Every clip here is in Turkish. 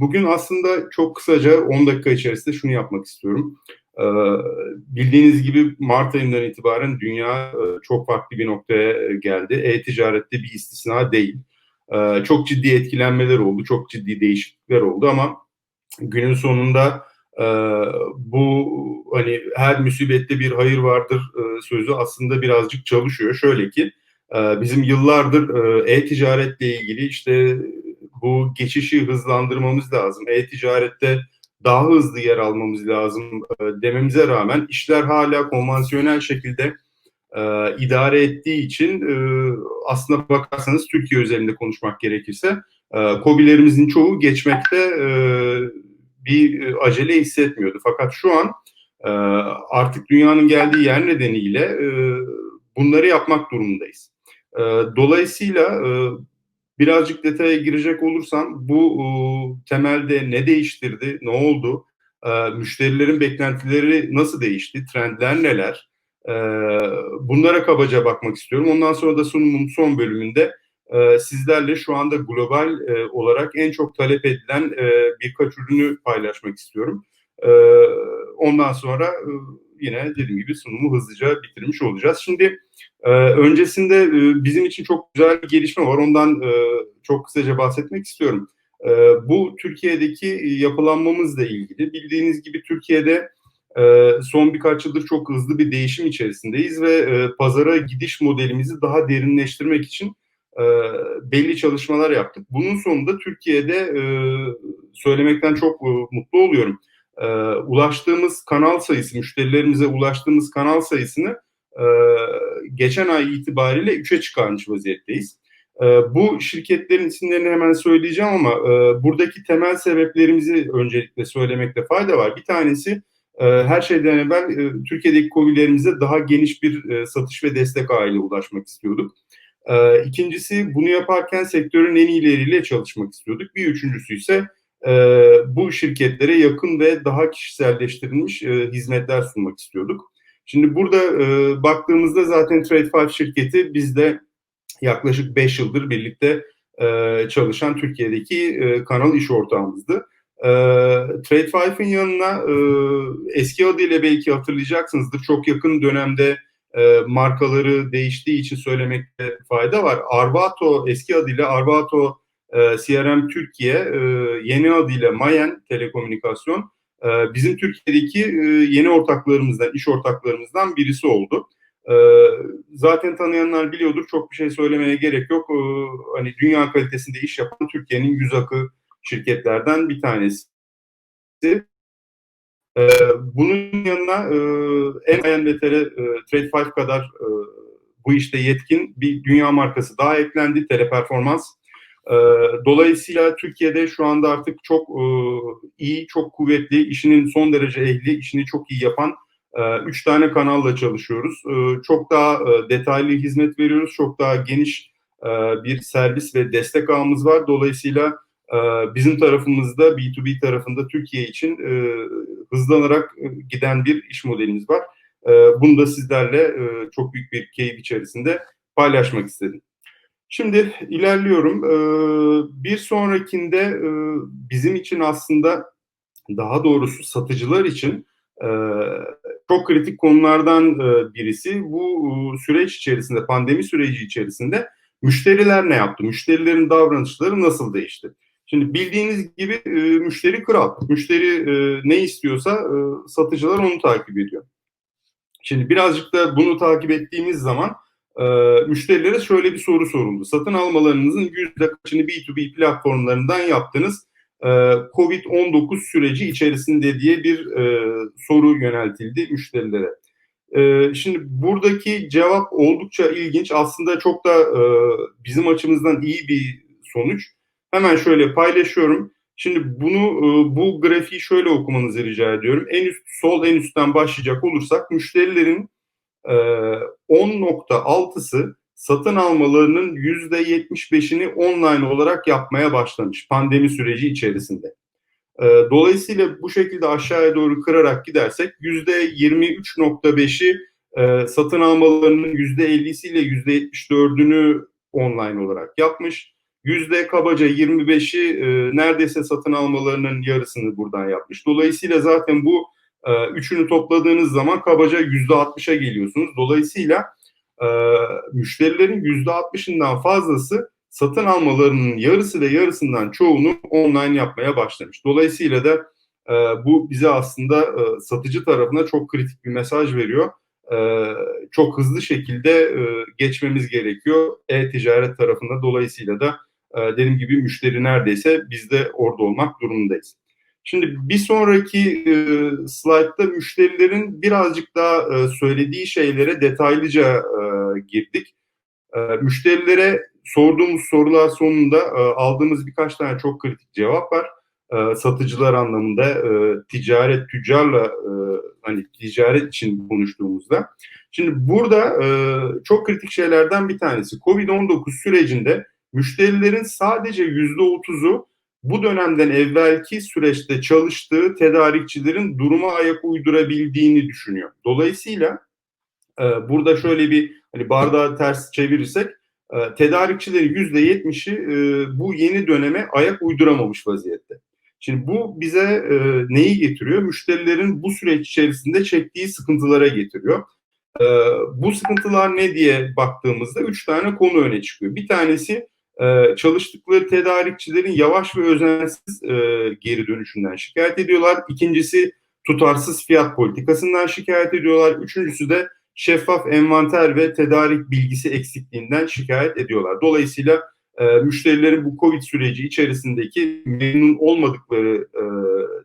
bugün aslında çok kısaca 10 dakika içerisinde şunu yapmak istiyorum. Ee, bildiğiniz gibi Mart ayından itibaren dünya e, çok farklı bir noktaya geldi. E-ticarette bir istisna değil. Ee, çok ciddi etkilenmeler oldu, çok ciddi değişiklikler oldu ama günün sonunda e, bu hani her müsibette bir hayır vardır e, sözü aslında birazcık çalışıyor. Şöyle ki bizim yıllardır e-ticaretle ilgili işte bu geçişi hızlandırmamız lazım. E-ticarette daha hızlı yer almamız lazım e, dememize rağmen işler hala konvansiyonel şekilde e, idare ettiği için e, aslında bakarsanız Türkiye özelinde konuşmak gerekirse e, COBİ'lerimizin çoğu geçmekte e, bir acele hissetmiyordu. Fakat şu an e, artık dünyanın geldiği yer nedeniyle e, bunları yapmak durumundayız. E, dolayısıyla e, birazcık detaya girecek olursam bu e, temelde ne değiştirdi, ne oldu, e, müşterilerin beklentileri nasıl değişti, trendler neler, e, bunlara kabaca bakmak istiyorum. Ondan sonra da sunumun son bölümünde e, sizlerle şu anda global e, olarak en çok talep edilen e, birkaç ürünü paylaşmak istiyorum. E, ondan sonra e, yine dediğim gibi sunumu hızlıca bitirmiş olacağız. Şimdi e, öncesinde e, bizim için çok güzel bir gelişme var. Ondan e, çok kısaca bahsetmek istiyorum. E, bu Türkiye'deki yapılanmamızla ilgili. Bildiğiniz gibi Türkiye'de e, son birkaç yıldır çok hızlı bir değişim içerisindeyiz ve e, pazara gidiş modelimizi daha derinleştirmek için e, belli çalışmalar yaptık. Bunun sonunda Türkiye'de e, söylemekten çok e, mutlu oluyorum e, ulaştığımız kanal sayısı, müşterilerimize ulaştığımız kanal sayısını e, geçen ay itibariyle 3'e çıkarmış vaziyetteyiz. E, bu şirketlerin isimlerini hemen söyleyeceğim ama e, buradaki temel sebeplerimizi öncelikle söylemekte fayda var. Bir tanesi e, her şeyden evvel e, Türkiye'deki COBİ'lerimize daha geniş bir e, satış ve destek ağıyla ulaşmak istiyorduk. İkincisi bunu yaparken sektörün en iyileriyle çalışmak istiyorduk. Bir üçüncüsü ise bu şirketlere yakın ve daha kişiselleştirilmiş e, hizmetler sunmak istiyorduk. Şimdi burada e, baktığımızda zaten Trade5 şirketi bizde yaklaşık 5 yıldır birlikte e, çalışan Türkiye'deki kanal iş ortağımızdı. E, Trade5'ın yanına eski adıyla belki hatırlayacaksınızdır. Çok yakın dönemde markaları değiştiği için söylemekte fayda var. Arvato eski adıyla Arvato e, CRM Türkiye e, yeni adıyla Mayen Telekomünikasyon e, bizim Türkiye'deki e, yeni ortaklarımızdan, iş ortaklarımızdan birisi oldu. Zaten tanıyanlar biliyordur. Çok bir şey söylemeye gerek yok. Hani dünya kalitesinde iş yapan Türkiye'nin yüz akı şirketlerden bir tanesi. Bunun yanına en Mayen ve Tele, e, Trade5 kadar bu işte yetkin bir dünya markası daha eklendi. Teleperformans ee, dolayısıyla Türkiye'de şu anda artık çok e, iyi, çok kuvvetli, işinin son derece ehli, işini çok iyi yapan e, üç tane kanalla çalışıyoruz. E, çok daha detaylı hizmet veriyoruz, çok daha geniş bir servis ve destek ağımız var. Dolayısıyla bizim tarafımızda B2B tarafında Türkiye için hızlanarak giden bir iş modelimiz var. Bunu da sizlerle çok büyük bir keyif içerisinde paylaşmak istedim. Şimdi ilerliyorum. Ee, bir sonrakinde e, bizim için aslında daha doğrusu satıcılar için e, çok kritik konulardan e, birisi bu süreç içerisinde, pandemi süreci içerisinde müşteriler ne yaptı? Müşterilerin davranışları nasıl değişti? Şimdi bildiğiniz gibi müşteri kral. Müşteri ne istiyorsa satıcılar onu takip ediyor. Şimdi birazcık da bunu takip ettiğimiz zaman e, müşterilere şöyle bir soru soruldu. Satın almalarınızın yüzde kaçını B2B platformlarından yaptınız? E, Covid-19 süreci içerisinde diye bir e, soru yöneltildi müşterilere. E, şimdi buradaki cevap oldukça ilginç. Aslında çok da e, bizim açımızdan iyi bir sonuç. Hemen şöyle paylaşıyorum. Şimdi bunu e, bu grafiği şöyle okumanızı rica ediyorum. En üst sol en üstten başlayacak olursak müşterilerin 10.6'sı ee, satın almalarının %75'ini online olarak yapmaya başlamış pandemi süreci içerisinde. Dolayısıyla bu şekilde aşağıya doğru kırarak gidersek %23.5'i e, satın almalarının %50'siyle %74'ünü online olarak yapmış. yüzde kabaca 25'i e, neredeyse satın almalarının yarısını buradan yapmış. Dolayısıyla zaten bu e, üçünü topladığınız zaman kabaca yüzde 60'a geliyorsunuz. Dolayısıyla e, müşterilerin yüzde 60'ından fazlası satın almalarının yarısı ve yarısından çoğunu online yapmaya başlamış. Dolayısıyla da e, bu bize aslında e, satıcı tarafına çok kritik bir mesaj veriyor. Çok hızlı şekilde geçmemiz gerekiyor e-ticaret tarafında. Dolayısıyla da e, dediğim gibi müşteri neredeyse biz de orada olmak durumundayız. Şimdi bir sonraki e, slaytta müşterilerin birazcık daha e, söylediği şeylere detaylıca e, girdik. E, müşterilere sorduğumuz sorular sonunda e, aldığımız birkaç tane çok kritik cevap var. E, satıcılar anlamında e, ticaret tüccarla e, hani ticaret için konuştuğumuzda. Şimdi burada e, çok kritik şeylerden bir tanesi Covid-19 sürecinde müşterilerin sadece yüzde otuzu bu dönemden evvelki süreçte çalıştığı tedarikçilerin duruma ayak uydurabildiğini düşünüyor. Dolayısıyla e, burada şöyle bir hani bardağı ters çevirirsek e, tedarikçilerin yüzde yetmişi e, bu yeni döneme ayak uyduramamış vaziyette. Şimdi bu bize e, neyi getiriyor? Müşterilerin bu süreç içerisinde çektiği sıkıntılara getiriyor. E, bu sıkıntılar ne diye baktığımızda üç tane konu öne çıkıyor. Bir tanesi e, çalıştıkları tedarikçilerin yavaş ve özensiz e, geri dönüşünden şikayet ediyorlar. İkincisi tutarsız fiyat politikasından şikayet ediyorlar. Üçüncüsü de şeffaf envanter ve tedarik bilgisi eksikliğinden şikayet ediyorlar. Dolayısıyla e, müşterilerin bu Covid süreci içerisindeki memnun olmadıkları e,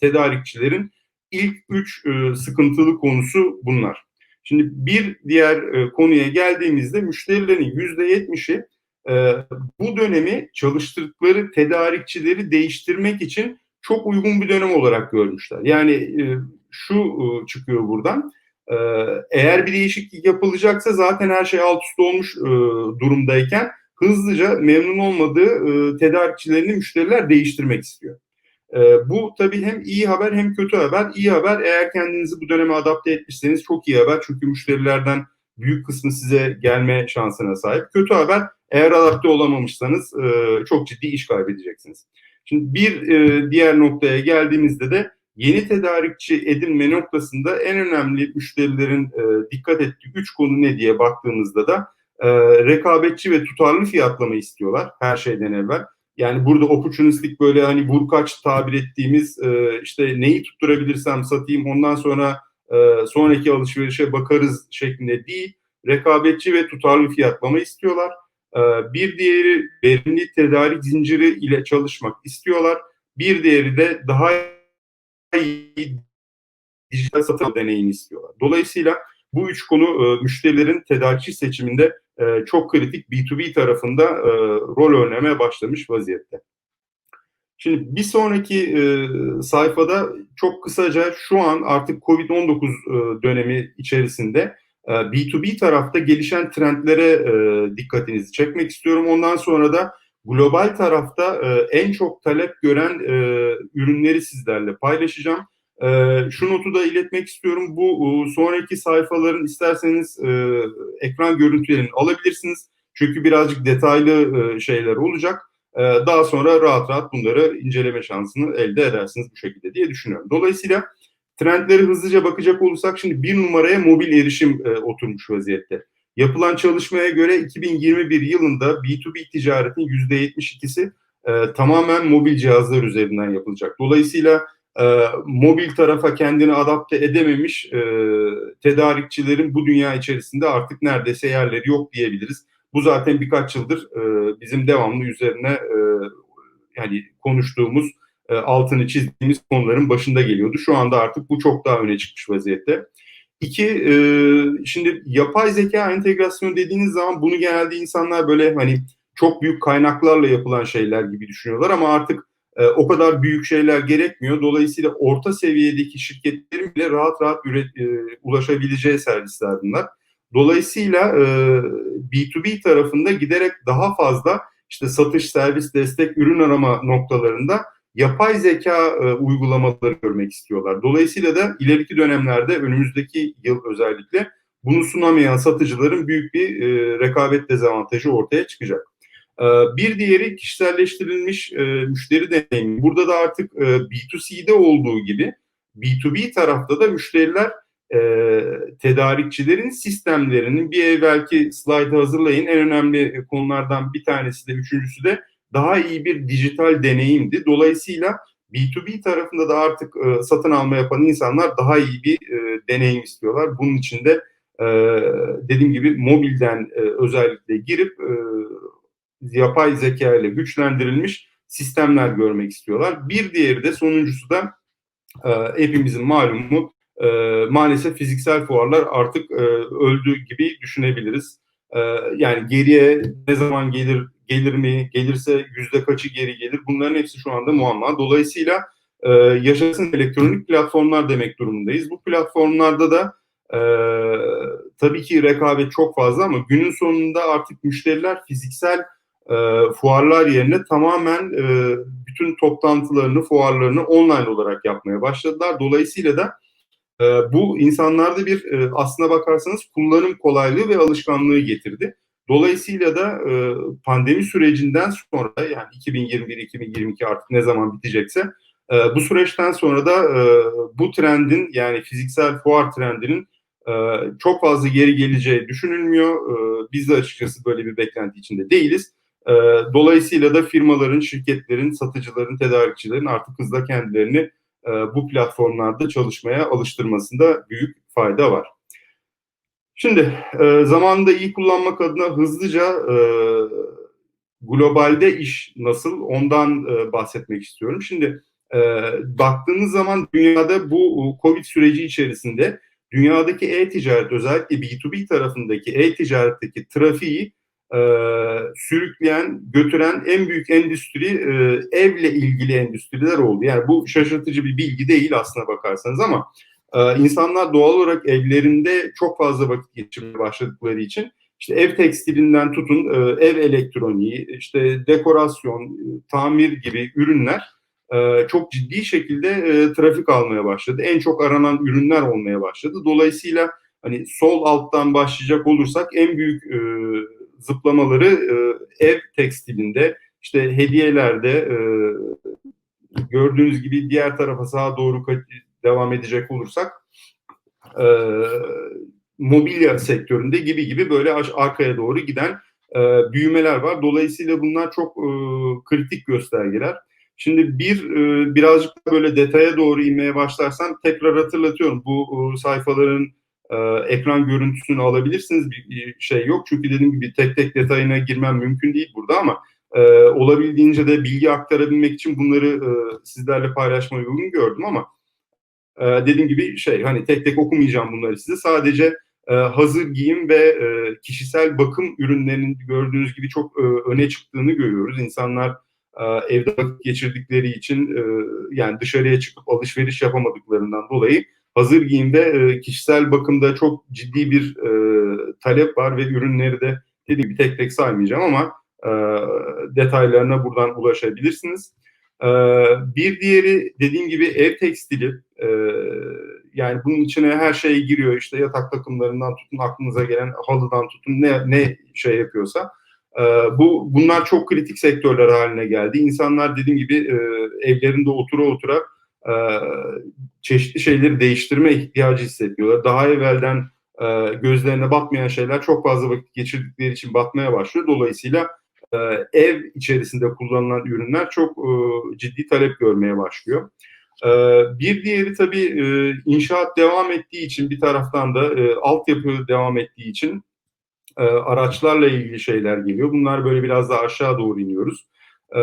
tedarikçilerin ilk üç sıkıntılı konusu bunlar. Şimdi bir diğer konuya geldiğimizde müşterilerin yüzde yetmişi e, bu dönemi çalıştırdıkları tedarikçileri değiştirmek için çok uygun bir dönem olarak görmüşler. Yani e, şu e, çıkıyor buradan. E, eğer bir değişiklik yapılacaksa zaten her şey alt üst olmuş e, durumdayken hızlıca memnun olmadığı tedarikçilerini müşteriler değiştirmek istiyor. E, bu tabii hem iyi haber hem kötü haber. İyi haber eğer kendinizi bu döneme adapte etmişseniz çok iyi haber. Çünkü müşterilerden büyük kısmı size gelme şansına sahip. Kötü haber eğer adapte olamamışsanız e, çok ciddi iş kaybedeceksiniz. Şimdi bir e, diğer noktaya geldiğimizde de yeni tedarikçi edinme noktasında en önemli müşterilerin e, dikkat ettiği üç konu ne diye baktığımızda da e, rekabetçi ve tutarlı fiyatlama istiyorlar her şeyden evvel. Yani burada opportunistik böyle hani vurkaç tabir ettiğimiz e, işte neyi tutturabilirsem satayım ondan sonra e, sonraki alışverişe bakarız şeklinde değil. Rekabetçi ve tutarlı fiyatlama istiyorlar. E, bir diğeri verimli tedarik zinciri ile çalışmak istiyorlar. Bir diğeri de daha iyi dijital satın deneyimi istiyorlar. Dolayısıyla bu üç konu e, müşterilerin tedarikçi seçiminde çok kritik B2B tarafında rol oynamaya başlamış vaziyette. Şimdi bir sonraki e, sayfada çok kısaca şu an artık Covid-19 e, dönemi içerisinde e, B2B tarafta gelişen trendlere e, dikkatinizi çekmek istiyorum. Ondan sonra da global tarafta e, en çok talep gören e, ürünleri sizlerle paylaşacağım. E, şu notu da iletmek istiyorum. Bu e, sonraki sayfaların isterseniz e, ekran görüntülerini alabilirsiniz. Çünkü birazcık detaylı e, şeyler olacak. E, daha sonra rahat rahat bunları inceleme şansını elde edersiniz bu şekilde diye düşünüyorum. Dolayısıyla trendleri hızlıca bakacak olursak şimdi bir numaraya mobil erişim e, oturmuş vaziyette. Yapılan çalışmaya göre 2021 yılında B2B ticaretin %72'si e, tamamen mobil cihazlar üzerinden yapılacak. Dolayısıyla e, mobil tarafa kendini adapte edememiş tedarikçilerin bu dünya içerisinde artık neredeyse yerleri yok diyebiliriz. Bu zaten birkaç yıldır e, bizim devamlı üzerine e, yani konuştuğumuz, e, altını çizdiğimiz konuların başında geliyordu. Şu anda artık bu çok daha öne çıkmış vaziyette. İki, e, şimdi yapay zeka entegrasyonu dediğiniz zaman bunu genelde insanlar böyle hani çok büyük kaynaklarla yapılan şeyler gibi düşünüyorlar ama artık e, o kadar büyük şeyler gerekmiyor. Dolayısıyla orta seviyedeki şirketlerin bile rahat rahat üret, e, ulaşabileceği servisler bunlar. Dolayısıyla e, B2B tarafında giderek daha fazla işte satış, servis, destek, ürün arama noktalarında yapay zeka e, uygulamaları görmek istiyorlar. Dolayısıyla da ileriki dönemlerde önümüzdeki yıl özellikle bunu sunamayan satıcıların büyük bir e, rekabet dezavantajı ortaya çıkacak. E, bir diğeri kişiselleştirilmiş e, müşteri deneyimi. Burada da artık e, B2C'de olduğu gibi B2B tarafta da müşteriler e, tedarikçilerin sistemlerinin bir evvelki slaytı hazırlayın. En önemli konulardan bir tanesi de üçüncüsü de daha iyi bir dijital deneyimdi. Dolayısıyla B2B tarafında da artık e, satın alma yapan insanlar daha iyi bir e, deneyim istiyorlar. Bunun için de e, dediğim gibi mobilden e, özellikle girip e, yapay zeka ile güçlendirilmiş sistemler görmek istiyorlar. Bir diğeri de sonuncusu da e, hepimizin malumu e, maalesef fiziksel fuarlar artık e, öldü gibi düşünebiliriz. E, yani geriye ne zaman gelir gelir mi gelirse yüzde kaçı geri gelir bunların hepsi şu anda muamma. Dolayısıyla e, yaşasın elektronik platformlar demek durumundayız. Bu platformlarda da e, tabii ki rekabet çok fazla ama günün sonunda artık müşteriler fiziksel e, fuarlar yerine tamamen e, bütün toplantılarını, fuarlarını online olarak yapmaya başladılar. Dolayısıyla da e, bu insanlarda bir e, aslına bakarsanız kullanım kolaylığı ve alışkanlığı getirdi. Dolayısıyla da e, pandemi sürecinden sonra yani 2021-2022 artık ne zaman bitecekse e, bu süreçten sonra da e, bu trendin yani fiziksel fuar trendinin e, çok fazla geri geleceği düşünülmüyor. E, biz de açıkçası böyle bir beklenti içinde değiliz. E, dolayısıyla da firmaların, şirketlerin, satıcıların, tedarikçilerin artık hızla kendilerini e, bu platformlarda çalışmaya alıştırmasında büyük fayda var. Şimdi e, zamanında iyi kullanmak adına hızlıca e, globalde iş nasıl ondan e, bahsetmek istiyorum. Şimdi baktığınız zaman dünyada bu Covid süreci içerisinde dünyadaki e-ticaret özellikle B2B tarafındaki e-ticaretteki trafiği e, sürükleyen, götüren en büyük endüstri e, evle ilgili endüstriler oldu. Yani bu şaşırtıcı bir bilgi değil aslına bakarsanız ama e, insanlar doğal olarak evlerinde çok fazla vakit geçirmeye başladıkları için işte ev tekstilinden tutun e, ev elektroniği, işte dekorasyon, e, tamir gibi ürünler e, çok ciddi şekilde e, trafik almaya başladı. En çok aranan ürünler olmaya başladı. Dolayısıyla hani sol alttan başlayacak olursak en büyük e, zıplamaları e, ev tekstilinde, işte hediyelerde e, gördüğünüz gibi diğer tarafa sağa doğru devam edecek olursak e, mobilya sektöründe gibi gibi böyle arkaya doğru giden e, büyümeler var. Dolayısıyla bunlar çok e, kritik göstergeler. Şimdi bir e, birazcık böyle detaya doğru inmeye başlarsam tekrar hatırlatıyorum. Bu e, sayfaların e, ekran görüntüsünü alabilirsiniz. Bir, bir şey yok. Çünkü dediğim gibi tek tek detayına girmem mümkün değil burada ama e, olabildiğince de bilgi aktarabilmek için bunları e, sizlerle paylaşmayı uygun gördüm ama e, dediğim gibi şey hani tek tek okumayacağım bunları size. Sadece e, hazır giyim ve e, kişisel bakım ürünlerinin gördüğünüz gibi çok e, öne çıktığını görüyoruz. İnsanlar e, evde vakit geçirdikleri için e, yani dışarıya çıkıp alışveriş yapamadıklarından dolayı hazır giyimde e, kişisel bakımda çok ciddi bir e, talep var ve ürünleri de dediğim gibi tek tek saymayacağım ama e, detaylarına buradan ulaşabilirsiniz. E, bir diğeri dediğim gibi ev tekstili e, yani bunun içine her şey giriyor işte yatak takımlarından tutun aklınıza gelen halıdan tutun ne ne şey yapıyorsa e, bu bunlar çok kritik sektörler haline geldi. İnsanlar dediğim gibi e, evlerinde otura otura e, çeşitli şeyleri değiştirme ihtiyacı hissediyorlar. Daha evvelden e, gözlerine batmayan şeyler çok fazla vakit geçirdikleri için batmaya başlıyor. Dolayısıyla e, ev içerisinde kullanılan ürünler çok e, ciddi talep görmeye başlıyor. E, bir diğeri tabii e, inşaat devam ettiği için bir taraftan da e, altyapı devam ettiği için e, araçlarla ilgili şeyler geliyor. Bunlar böyle biraz daha aşağı doğru iniyoruz. E,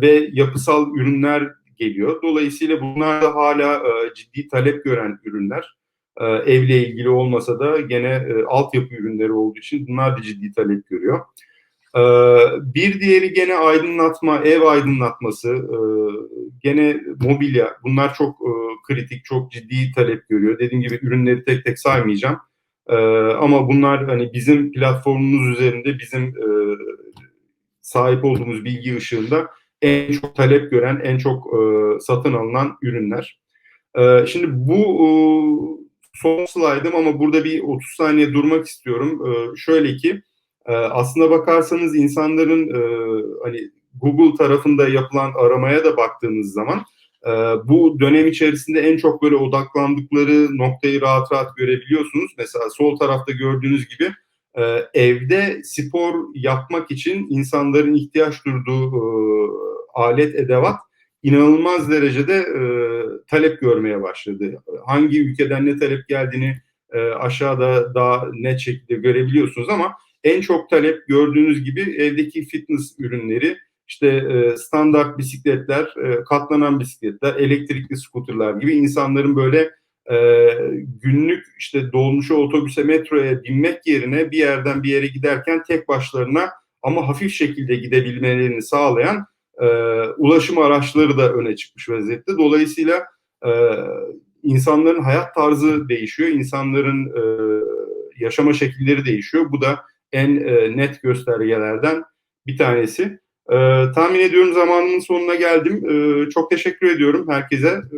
ve yapısal ürünler geliyor. Dolayısıyla bunlar da hala e, ciddi talep gören ürünler. E, evle ilgili olmasa da gene e, altyapı ürünleri olduğu için bunlar da ciddi talep görüyor. E, bir diğeri gene aydınlatma, ev aydınlatması, e, gene mobilya. Bunlar çok e, kritik, çok ciddi talep görüyor. Dediğim gibi ürünleri tek tek saymayacağım. E, ama bunlar hani bizim platformumuz üzerinde bizim e, sahip olduğumuz bilgi ışığında en çok talep gören, en çok e, satın alınan ürünler. E, şimdi bu e, son slaydım ama burada bir 30 saniye durmak istiyorum. E, şöyle ki E, aslına bakarsanız insanların e, hani Google tarafında yapılan aramaya da baktığınız zaman e, bu dönem içerisinde en çok böyle odaklandıkları noktayı rahat rahat görebiliyorsunuz. Mesela sol tarafta gördüğünüz gibi e, evde spor yapmak için insanların ihtiyaç duyduğu e, alet edevat inanılmaz derecede e, talep görmeye başladı. Hangi ülkeden ne talep geldiğini e, aşağıda daha net şekilde görebiliyorsunuz ama en çok talep gördüğünüz gibi evdeki fitness ürünleri, işte e, standart bisikletler, e, katlanan bisikletler, elektrikli skuterler gibi insanların böyle e, günlük işte dolmuşa, otobüse, metroya binmek yerine bir yerden bir yere giderken tek başlarına ama hafif şekilde gidebilmelerini sağlayan e, ulaşım araçları da öne çıkmış vaziyette. Dolayısıyla e, insanların hayat tarzı değişiyor, insanların e, yaşama şekilleri değişiyor. Bu da en e, net göstergelerden bir tanesi. E, tahmin ediyorum zamanımın sonuna geldim. E, çok teşekkür ediyorum herkese. E,